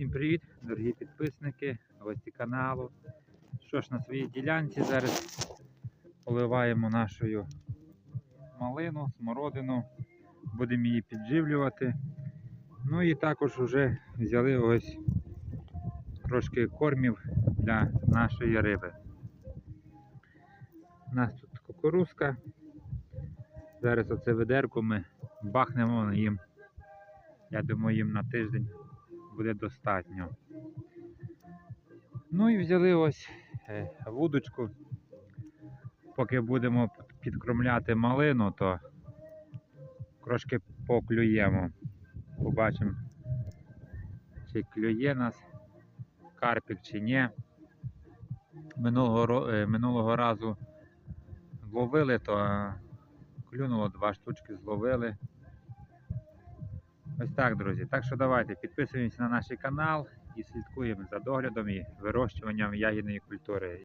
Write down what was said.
Всім привіт, дорогі підписники, гості каналу. Що ж, на своїй ділянці зараз поливаємо нашу малину, смородину, будемо її підживлювати. Ну і також вже взяли ось трошки кормів для нашої риби. У нас тут кукурузка. Зараз оце ведерко ми бахнемо їм. Я думаю, їм на тиждень буде достатньо. Ну і взяли ось е, вудочку. Поки будемо підкромляти малину, то трошки поклюємо. Побачимо, чи клює нас карпік чи ні. Минулого, е, минулого разу ловили, то е, клюнуло два штучки, зловили. Ось так, друзі. Так що давайте підписуємося на наш канал і слідкуємо за доглядом і вирощуванням ягідної культури.